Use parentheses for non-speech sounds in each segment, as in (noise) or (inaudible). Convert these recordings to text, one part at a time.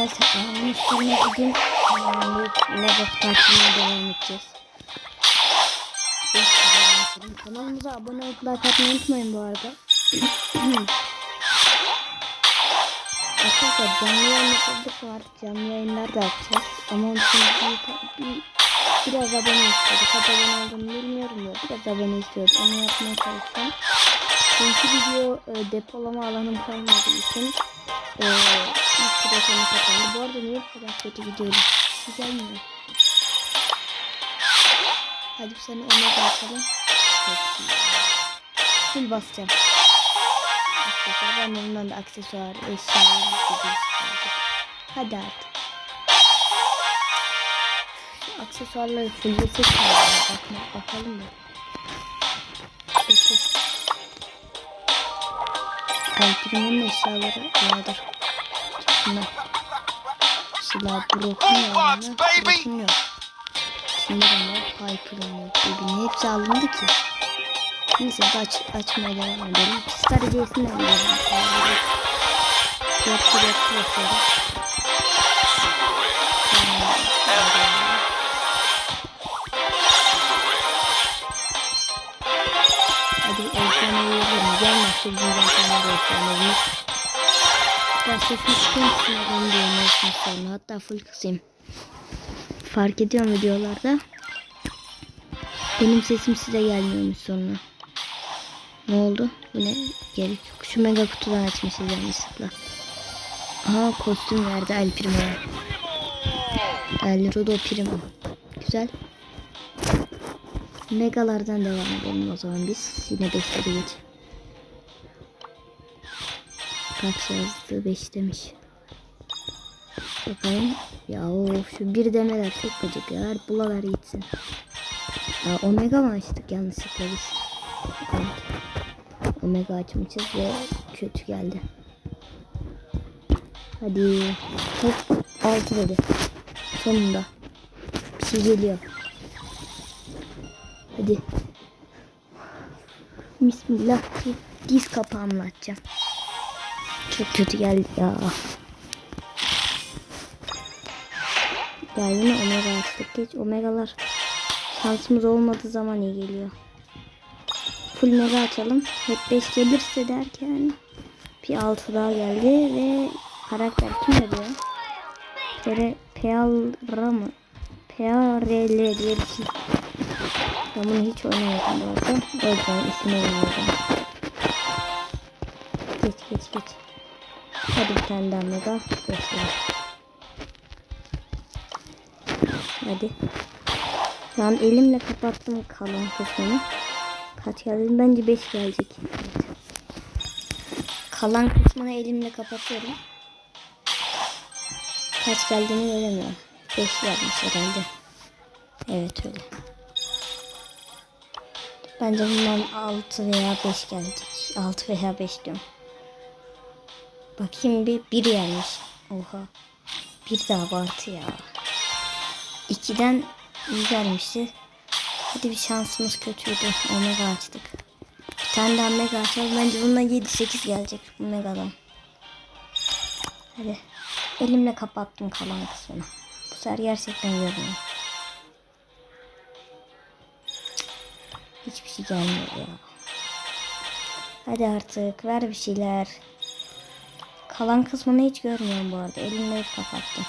Arkadaşlar anın üstüne büyük mega tatiline devam edeceğiz. Kanalımıza abone olup like atmayı unutmayın bu arada. Arkadaşlar canlı yayın yapıldık var. Canlı yayınlar da yapacağız. Ama onun için bir, bir, biraz abone istedik. Kaç abone olduğunu bilmiyorum da biraz abone istiyoruz. Onu yapmaya çalışacağım. Çünkü video e, depolama alanım kalmadığı için e, ilk sonu kapandı. Bu arada niye bu kadar kötü gidiyoruz? Güzel mi? Hadi bir sene omega açalım. Çok iyi. Full basacağım. Aksesuar. Ben bundan da aksesuar, eşyalar istediğimiz kalacak. Hadi artık. Şu aksesuarları fullesek mi? Bakma, bakalım mı? Kalprimin eşyaları yağdır. Şunlar. Silah baby. Broken yok. Sinirim yok. Hyper'ım yok. Birbirine hepsi alındı ki. Neyse aç, açmaya devam edelim. Star hediyesinden alalım. Yok yok yok. Hadi efsaneyi yiyelim. Gelmezse bizim zaten var sesini çıkmışsın. Onu beğeniyorsun sonra. Hatta full kısayım. Fark ediyorum videolarda. Benim sesim size gelmiyormuş sonra. Ne oldu? Bu ne? Gerek. Şu mega kutudan açmışız yanlışlıkla. Aha kostüm verdi El Primo'ya. El Rudo Primo. Güzel. Megalardan devam edelim o zaman biz. Yine 5'leri geç. Kaç yazdı? 5 demiş. Bakalım. Ya of şu bir demeler çok gıcık ya. Ver bulaver gitsin. Ya omega mı açtık yanlışlıkla biz? Evet. Omega açmışız ve kötü geldi. Hadi. Hop 6 dedi. Sonunda. Bir şey geliyor. Hadi. Bismillah. Diz kapağımla açacağım. Çok kötü geldi ya. Ya yine omega açtık. Geç omegalar şansımız olmadığı zaman iyi geliyor. Full mega açalım. Hep 5 gelirse derken bir 6 daha geldi ve karakter kim oluyor? Pere Pealra mı? Pearl diye bir şey. Ben bunu hiç oynamadım bu arada. O yüzden ismini bilmiyorum. Geç geç geç. Hadi bir tane daha mega. Gösterelim. Hadi. Şu an elimle kapattım kalan kısmını. Kaç geldi? Bence 5 gelecek. Evet. Kalan kısmını elimle kapatıyorum. Kaç geldiğini göremiyorum. 5 gelmiş herhalde. Evet öyle. Bence bundan 6 veya 5 gelecek. 6 veya 5 diyorum. Bakayım bir 1 gelmiş. Oha. Bir daha abartı ya. 2'den iyi gelmişti. Hadi bir şansımız kötüydü. Omega açtık. Bir tane daha mega açalım. Bence bundan 7-8 gelecek bu megadan. Hadi. Elimle kapattım kalan kısmını. Bu sefer gerçekten görmüyorum. Hiçbir şey gelmiyor ya. Hadi artık ver bir şeyler. Kalan kısmını hiç görmüyorum bu arada. Elimle hep kapattım.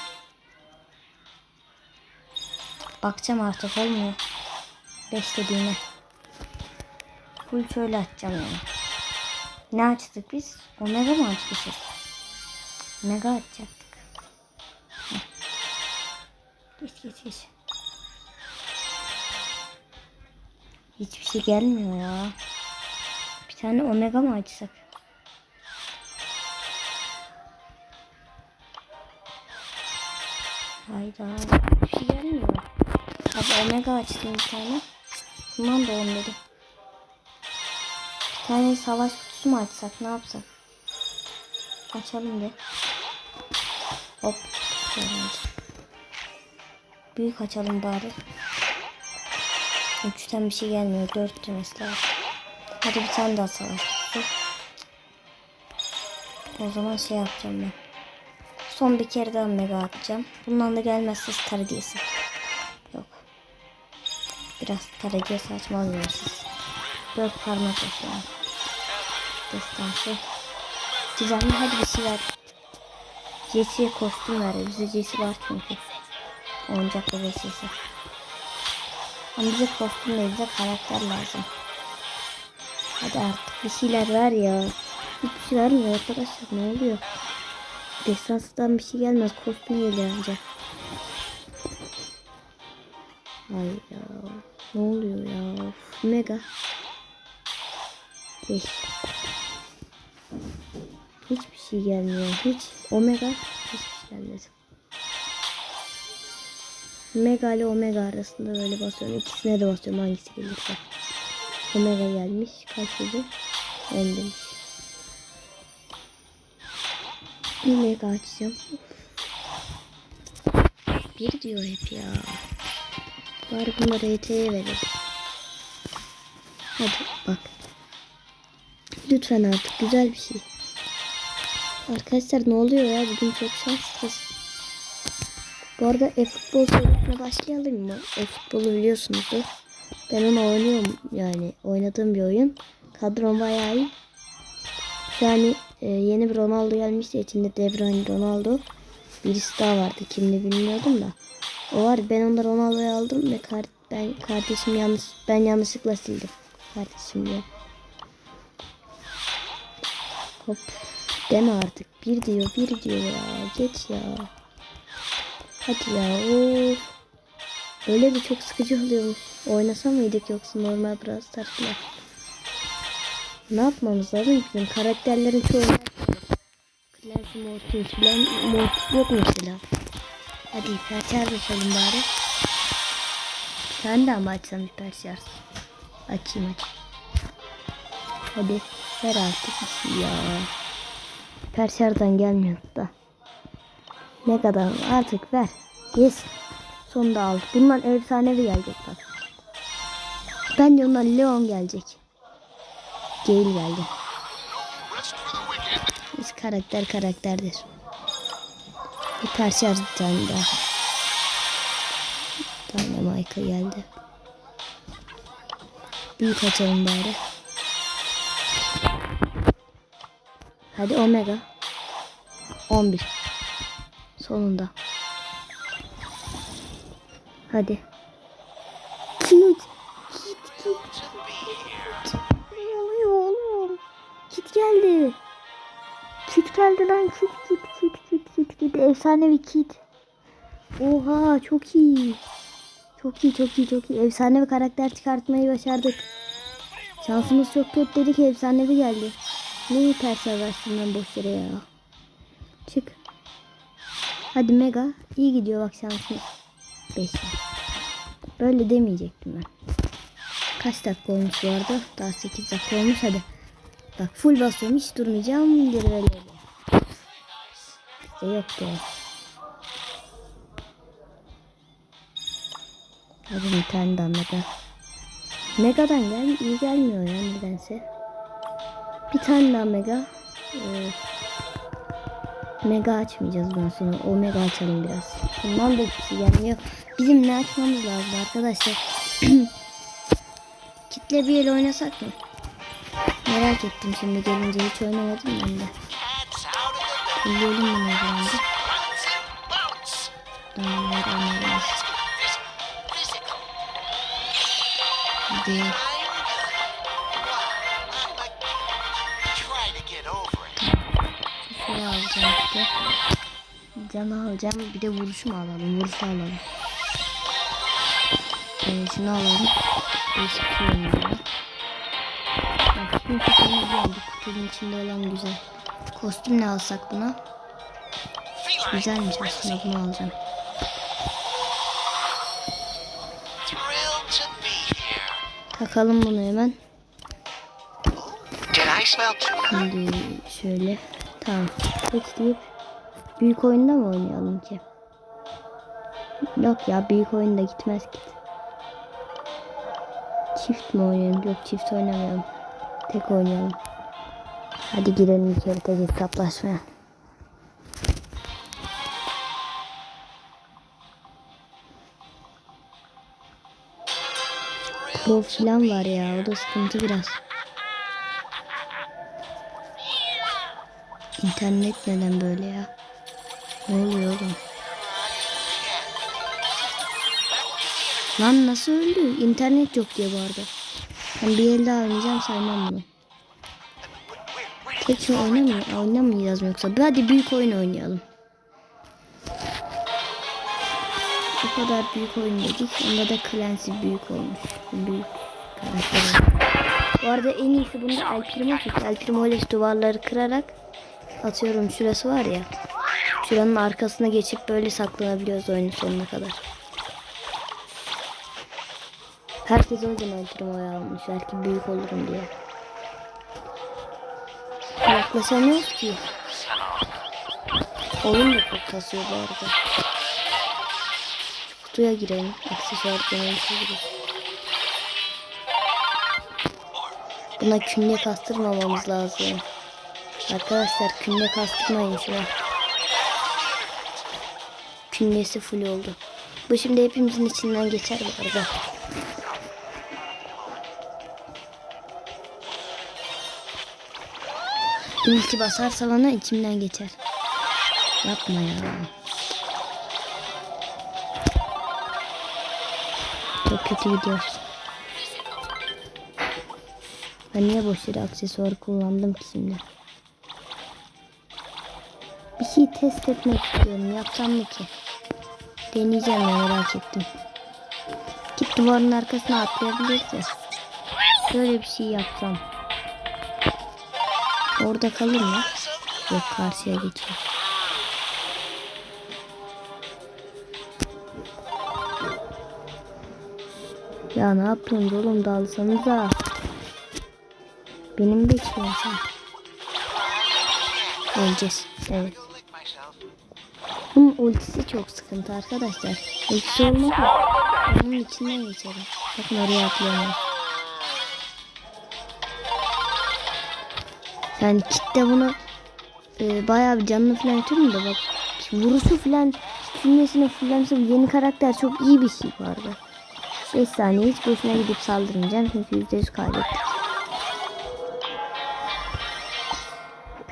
Bakacağım artık olmuyor. Beslediğine. Full şöyle açacağım yani. Ne açtık biz? Omega mı açmışız? Mega açacaktık. Heh. Geç geç geç. Hiçbir şey gelmiyor ya. Bir tane omega mı açsak? Hayda. Bir şey gelmiyor. Abi omega açtım bir tane. Bundan da olmadı. Bir tane savaş kutusu mu açsak ne yapsak? Açalım bir. Hop. Büyük açalım bari. Üçten bir şey gelmiyor. Dört demesi. Hadi bir tane daha savaş kutusu. O zaman şey yapacağım ben. Son bir kere daha mega atacağım. Bundan da gelmezse star hediyesi. Yok. Biraz star hediyesi açmalıyım siz. Dört parmak basıyorum. Destansı. Düzenli hadi bir şey ver. Jesse'ye kostüm ver. Bize Jesse var çünkü. Oyuncak bebek Jesse. Ama bize kostüm değil bize karakter lazım. Hadi artık bir şeyler ver ya. Hiçbir şey vermiyor arkadaşlar ne oluyor? Destansıdan bir şey gelmez kostüm geliyor ancak. Ay ya ne oluyor ya of, mega. Beş. Hiçbir şey gelmiyor hiç omega hiçbir şey gelmedi. Mega ile omega arasında böyle basıyorum ikisine de basıyorum hangisi gelirse. Omega gelmiş kaç dedi? 10 demiş. Bir mega açacağım. Bir diyor hep ya. Bari bunları ET'ye verelim. Hadi bak. Lütfen artık güzel bir şey. Arkadaşlar ne oluyor ya bugün çok şanslıyız. Bu arada e-futbol serisine başlayalım mı? E-futbolu biliyorsunuzdur. Ben onu oynuyorum yani oynadığım bir oyun. Kadrom bayağı iyi. Yani e, yeni bir Ronaldo gelmişti içinde De Bruyne Ronaldo. Birisi daha vardı kimdi bilmiyordum da. O var ben onda Ronaldo'yu aldım ve kar ben kardeşim yanlış ben yanlışlıkla sildim. Kardeşim diye. Hop. Deme artık. Bir diyor bir diyor ya. Geç ya. Hadi ya. Of. Öyle de çok sıkıcı oluyormuş. Oynasa mıydık yoksa normal Brawl Stars'la? Ne yapmamız lazım bizim karakterlerin çoğu Clancy Mortis falan Mortis yok mesela. Hadi hiperşarj açalım bari. Sen de ama açsam hiperşarj. Açayım aç. Hadi ver artık ya. Hiperşarjdan gelmiyor da. Ne kadar artık ver. Yes. Sonunda aldık. Bundan efsanevi gelecek bak. Bence ondan Leon gelecek. Gale geldi. Biz karakter karakterdir. Hiperşarj bir tane daha. Bir Michael geldi. Büyük açalım bari. Hadi Omega. 11. Sonunda. Hadi. Kit geldi lan. Kit, kit, kit, kit, kit, kit. Efsanevi kit. Oha çok iyi. Çok iyi, çok iyi, çok iyi. Efsanevi karakter çıkartmayı başardık. Şansımız çok kötü dedik. Efsanevi geldi. Ne hiperşarj açtım ben boş yere ya. Çık. Hadi mega. İyi gidiyor bak şansımız. 5. Böyle demeyecektim ben. Kaç dakika olmuş bu arada? Daha 8 dakika olmuş hadi. Bak full basıyorum hiç durmayacağım. Geri verelim. İşte yoktu o. Hadi bir tane daha mega. Mega'dan gel iyi gelmiyor ya nedense. Bir tane daha mega. Ee, mega açmayacağız bundan sonra. O mega açalım biraz. Bundan da hiçbir şey gelmiyor. Bizim ne açmamız lazım arkadaşlar. (clears throat) Kitle bir el oynasak mı? Merak ettim şimdi gelince hiç oynamadım ben de. Kulleyelim bunu. Tamam, ver, oynayalım. Hadi. Şöyle alacağım bir de. Canı alacağım. Bir de vuruşumu alalım. Vuruşu alalım. Ee, şunu alalım. Şey oynuyor. Bak şimdi. Kutunun içinde olan güzel. Kostüm ne alsak buna? Güzelmiş aslında bunu alacağım. Takalım bunu hemen. Şimdi şöyle. Tamam. Geç deyip büyük oyunda mı oynayalım ki? Yok ya büyük oyunda gitmez ki. Çift mi oynayalım? Yok çift oynamayalım. Tek oynayalım. Hadi girelim içeri tek hesaplaşmaya. Pro filan var ya o da sıkıntı biraz. İnternet neden böyle ya? Ne oluyor oğlum? Lan nasıl öldü? İnternet yok diye bağırdı. Ben bir el daha oynayacağım saymam bunu. Şey oynamıyor, oynamayacağız mı yoksa? Hadi büyük oyun oynayalım. Bu kadar büyük oyun dedik. Onda da Clancy büyük olmuş. Büyük karakter. Bu arada en iyisi bunda El Primo çünkü El ile duvarları kırarak atıyorum şurası var ya. Şuranın arkasına geçip böyle saklanabiliyoruz oyunun sonuna kadar. Herkes o yüzden El almış. Belki büyük olurum diye. Yaklaşamıyoruz ki. Oyun da çok kasıyor bu arada. Şu kutuya girelim. Aksesuar denemesi gibi. Buna künye kastırmamamız lazım. Arkadaşlar künye kastırmayın şuna. Künyesi full oldu. Bu şimdi hepimizin içinden geçer bu arada. İlki basarsa bana içimden geçer. Yapma ya. Çok kötü gidiyoruz. Ben niye boş yere aksesuar kullandım ki şimdi? Bir şey test etmek istiyorum. Yapsam mı ki? Deneyeceğim ya merak ettim. Git duvarın arkasına atlayabilirsin. Böyle bir şey yapsam. Orada kalır mı? Yok karşıya geçiyor. Ya ne yapıyorsunuz oğlum dalsanıza. Benim bekliyorum sen. Öleceğiz. Evet. Bunun ultisi çok sıkıntı arkadaşlar. Ultisi olmadı. Onun içinden geçerim. Bakın oraya atlayamıyorum. Yani kitle bunu e, bayağı bir canını falan götürün de bak vuruşu falan cümlesine fullemse yeni karakter çok iyi bir şey bu arada. 5 saniye hiç boşuna gidip saldırmayacağım çünkü %100 kaybettik.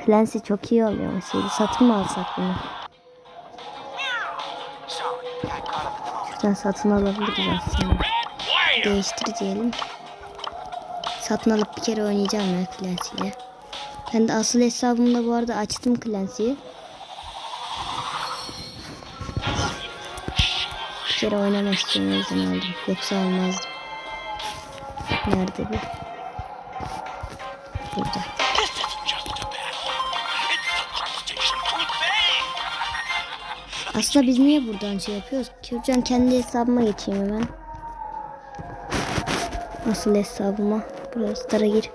Clancy çok iyi oluyor mesela. Satın mı alsak bunu? Şuradan satın alabiliriz aslında. Değiştir diyelim. Satın alıp bir kere oynayacağım ya Clancy ile. Ben de asıl hesabımda bu arada açtım Clancy'yi. Bir kere oynamak o yüzden aldım. Yoksa almazdım. Nerede bu? Burada. Aslında biz niye buradan şey yapıyoruz? Kürcan kendi hesabıma geçeyim hemen. Nasıl hesabıma? Burası tara gir.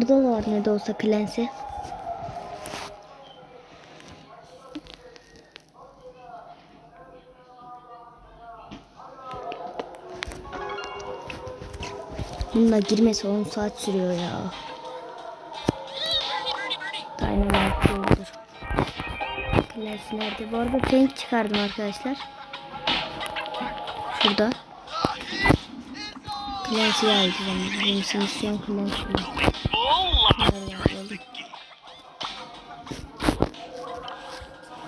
Orada da var ne de olsa Clancy. Bununla girmesi 10 saat sürüyor ya. Dynamite olur. Clash nerede? Bu arada tank çıkardım arkadaşlar. Şurada. Clancy'yi alacağım. Bizim misyon Clancy'yi.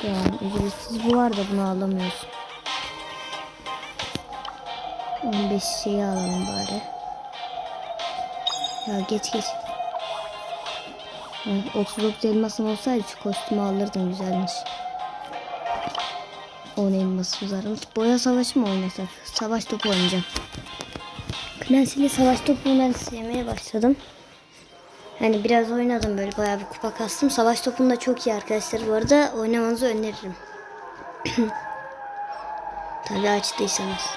Tamam ücretsiz bu var da bunu alamıyoruz. 15 şeyi alalım bari. Ya geç geç. Evet, 39 elmasım olsaydı şu kostümü alırdım güzelmiş. 10 elmas uzarım. Boya savaşı mı oynasak? Savaş topu oynayacağım. Clancy ile savaş topunu ben sevmeye başladım. Hani biraz oynadım böyle bayağı bir kupa kastım. Savaş topunda çok iyi arkadaşlar. Bu arada oynamanızı öneririm. (clears throat) Tabii açtıysanız.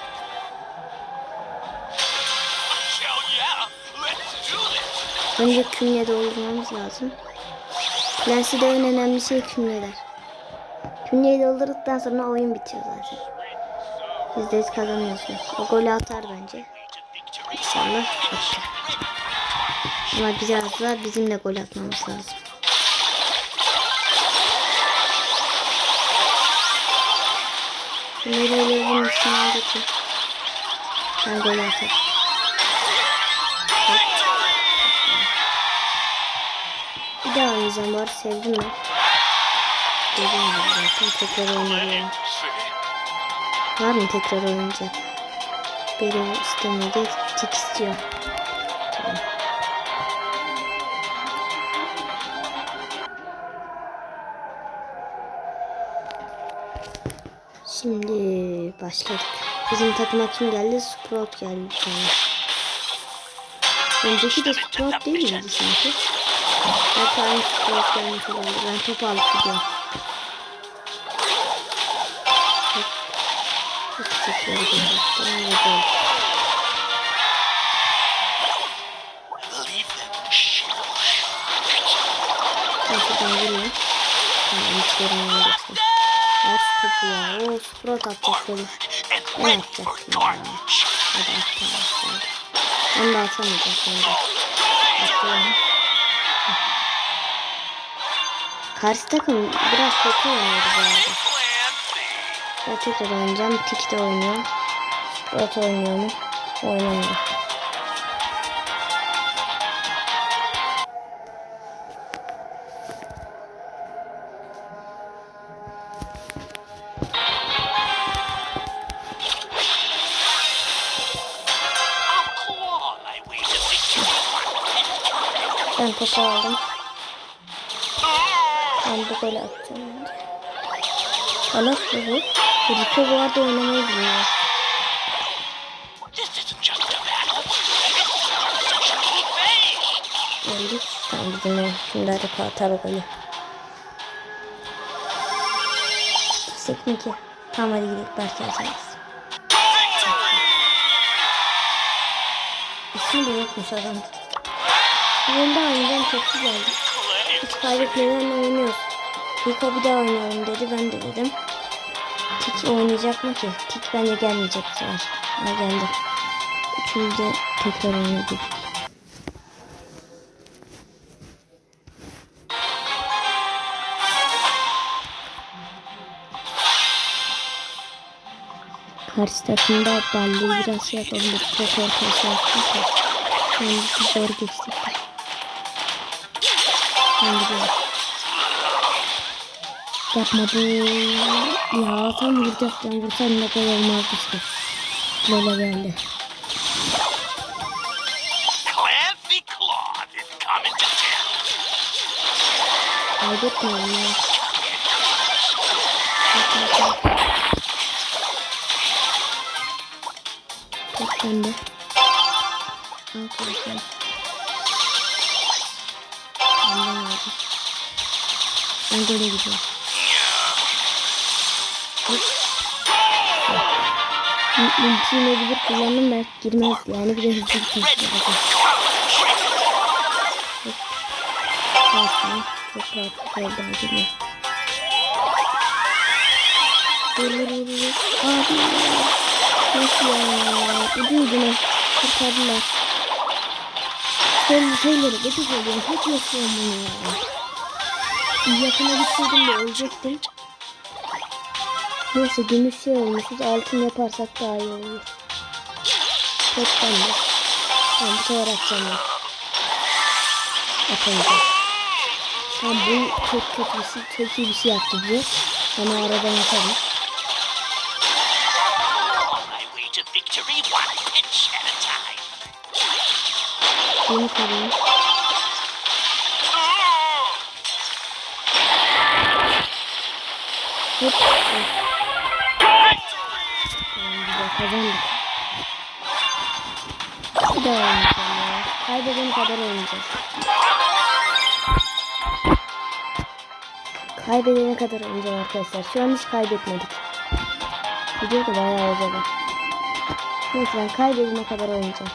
Önce kümle doldurmamız lazım. Clancy'de en önemli şey kümleler. Kümleyi doldurduktan sonra oyun bitiyor zaten. Biz de kazanıyorsunuz. O golü atar bence. İnşallah attı. Ama biraz daha bizim de gol atmamız lazım. Kümleyi bunun üstüne geçin. Ben gol atarım. Bir daha oynayacağım arada sevdim ben. Dediğim gibi zaten tekrar oynayacağım. Var mı tekrar oynayacak? Biri istemedi, tik istiyor. Şimdi başladık. Bizim takıma kim geldi? Sprout geldi bir tane. Önceki de Sprout değil miydi sanki? Belki aynı Sprout gelmiş olabilir. Ben topu alıp gidiyorum. Hop tekrar gol. Leave them shiver. Ben vurayım. Tamam hiç görünmüyor şu topu ya. O Sprout atacak golü. And Ben ready atacaktım for ya. Hadi attım attım. Onu da atamayacak bence. Attım. Karşı takım biraz kötü oynuyordu bu arada. Ben tekrar oynayacağım. Tik'te oynuyor. Sprout oynuyor mu? Oynamıyor. Ben bu golü atacağım mı bu? Bu Rico bu arada oynamayı obey. Öldük. Tamam bizim o. Şimdi hadi atar o golü. Gitsek mi ki? Tamam hadi gidelim belki atarız. İsim de yokmuş adam. Oyunda oynayacağım çok güzeldi. Hiç kaybetmeden oynuyoruz. Rico bir daha oynayalım dedi. Ben de dedim. Tik oynayacak mı ki? Tik bence gelmeyecek bu sefer. Ha geldi. De tekrar oynadık. Karşı takımda ballı biraz şey yapabilir. Çok ortaya şey yaptı ki. Kendisi zor geçti. Ben gidiyorum. Yapma bu. Ya tam vuracaktım. Vursan da gol olmazdı ki. Böyle geldi. Kaybetmiyorum ya. Top bende. Al Ben gole gidiyorum. Ultiyi mecbur kullandım belki girmez yani bir de hızlı gitmiş. Çok rahat girmez. Vur vur vur. Abi. Nasıl ya? Ucu ucuna kurtardılar. Şöyle şeyleri gıcık oluyorum. Hiç yaşıyorum bunu ya. Yakına gitseydim de ölecektim. Neyse gümüş şey olmuşuz. Altın yaparsak daha iyi olur. Çok bende. Tamam bu sefer atacağım ben. Atamayacağım. Tamam bu çok kötü bir şey, çok iyi bir şey yaptı bize. Ama aradan atarım. On my Hop. kazandık. Bir. Kaybedene kadar oynayacağız. Kaybedene kadar oynayacağım arkadaşlar. Şu an hiç kaybetmedik. Video da bayağı uzadı. Neyse ben kaybedene kadar oynayacağım.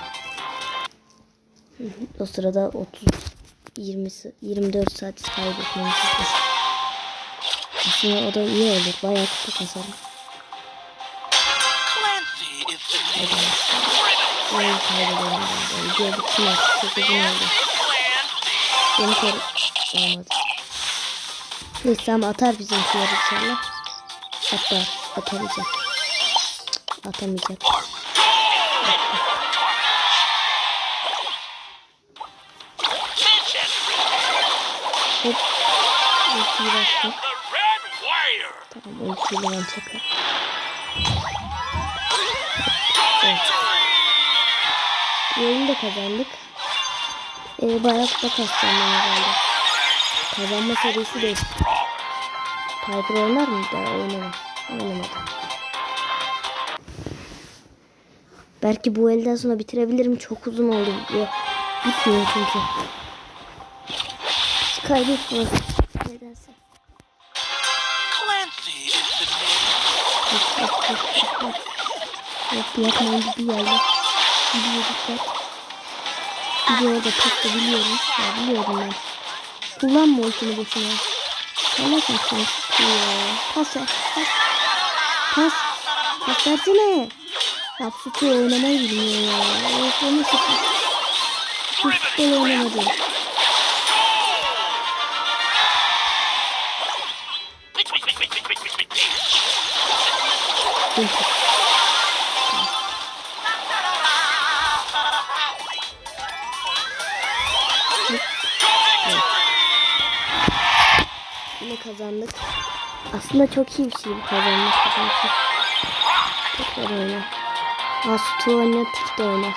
O sırada 30 20 24 saat kaybetmemişizdir aslında o da iyi olur. Bayağı kutu kasarım. Oyun kaybedelim. Diğer bir kim attı. Çok uzun oldu. Beni kör olmadı. Neyse ama atar bizimkiler inşallah. Hatta atamayacak. Atamayacak. Hop. Bir dakika. Ben çeker. Evet. Oyunu da kazandık. Ee, bayağı kupa ben herhalde. Kazanma serisi değil. Piper oynar mı? Daha oynamam. Oynamadı. Belki bu elden sonra bitirebilirim. Çok uzun oldu. Bitmiyor çünkü. Hiç name. Yok yok yok yok yapmayın gibi geldi. Gidiyor dikkat. Gidiyor da pasta biliyorum. Ya biliyorum ben. Kullanma ultini boşuna. Salak mısın? Ya. Pas ver. Pas. Pas. Pas versene. Ya sütü oynamayı bilmiyor ya. Of o nasıl pas? Hiç futbol oynamadı. Yine kazandık. Aslında çok iyi bir şey kazanmak. Tekrar oyna. Asutu oyna, Tik de oyna.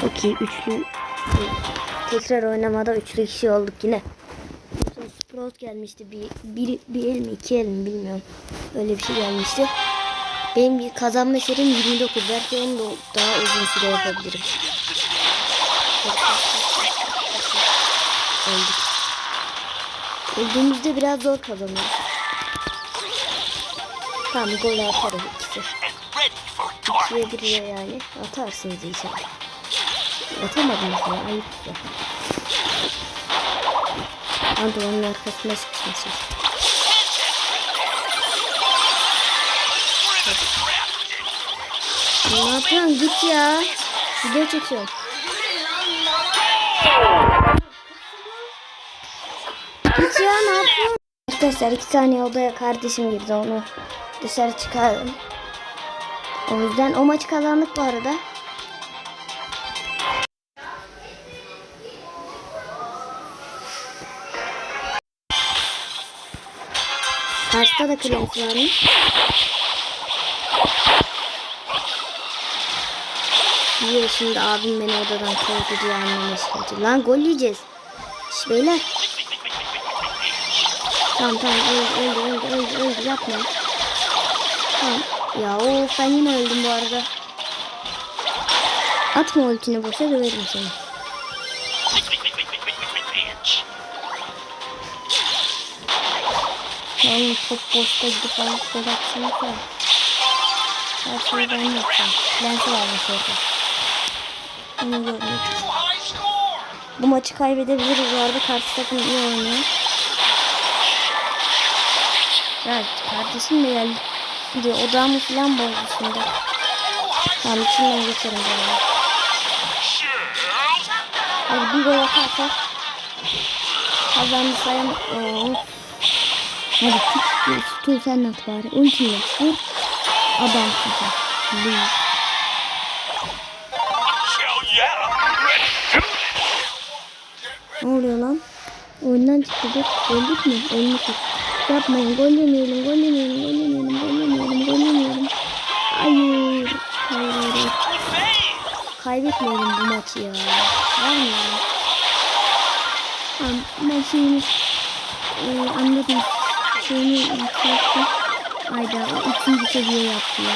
Çok iyi üçlü. Tekrar oynamada üçlü kişi olduk yine. Sprout gelmişti. Bir, bir, bir el mi iki el mi bilmiyorum. Öyle bir şey gelmişti. Benim bir kazanma serim 29. Belki onu da daha uzun süre yapabilirim. Öldük. Öldüğümüzde biraz zor kazanıyoruz. Tamam gol atarız ikisi. İkiye biriye yani. Atarsınız inşallah. Atamadınız ya. Ayıp ya. Pantolonun arkasına sıkışmışız. Ne yapıyorsun? Git ya. Video çekiyorum. Ya ne yapıyorsun? Arkadaşlar iki saniye odaya kardeşim girdi onu dışarı çıkardım. O yüzden o maçı kazandık bu arada. Karşıda da klient varmış. Niye şimdi abim beni odadan diye anlamış. Lan gol yiyeceğiz. Şş beyler. Tamam tamam öldü öldü öldü öldü öldü yapma. Tamam. Ya of ben yine öldüm bu arada. Atma ultini boşa döverim seni. Ya oğlum top boşta gidip alıp gol atsana da. Her şeyi ben yapacağım. Lensi var mesela. Onu görmek. Bu maçı kaybedebiliriz bu arada. Karşı takım iyi oynuyor. Ya kardeşim de geldi. Bir odamı falan bozdu şimdi. Tamam içinden geçerim böyle. Hadi bir gol atarsak kazandı sayın. Of. Hadi tut, tut, tut sen at bari. Ultiyle vur. Adamsın sen. Lose. Ne oluyor lan? Oyundan çıktı dur. Öldük mü? Ölmüşüz. Yapmayın. Gol yemeyelim. Gol yemeyelim. Gol yemeyelim. Gol yemeyelim. Gol yemeyelim. Hayır. Hayır. hayır. Kaybetmeyelim bu maçı ya. Vermeyelim. Tamam ben şeyini e, anladım. Şeyini yükselttim. Ayda o üçüncü seviye yaptı ya.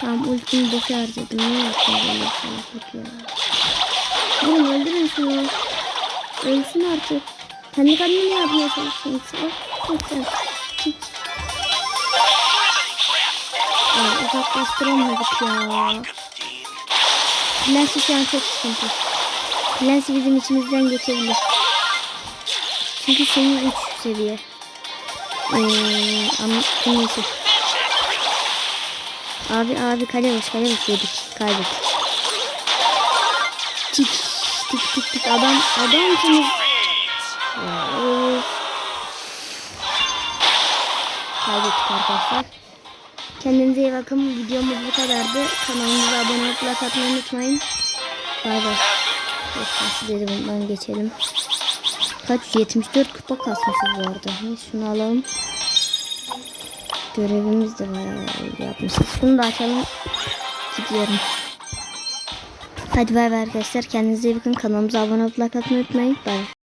Tamam ultimi boşa harcadım. Ne yaptım böyle salaklık ya. Oğlum öldürün şunu. Ölsün artık. Kendi kendine yapmaya çalışıyorsun. Ya, uzaklaştıramadık ya. Clancy şu an çok sıkıntı. Clancy bizim içimizden geçebilir. Çünkü senin 3 seviye. Ee, neyse. Abi abi kale boş kale boş yedik. Kaybettik. Tik tik tik tik adam adamsınız. Ya, Kaybettik arkadaşlar. Kendinize iyi bakın. Videomuz bu kadardı. Kanalımıza abone olup like atmayı unutmayın. Bay bay. De bundan geçelim. Kaç? 74 kupa kasmışız bu arada. Neyse şunu alalım. Görevimiz de bayağı yapmışız. Şunu da açalım. Gidiyorum. Hadi bay bay arkadaşlar. Kendinize iyi bakın. Kanalımıza abone olup like atmayı unutmayın. Bay bay.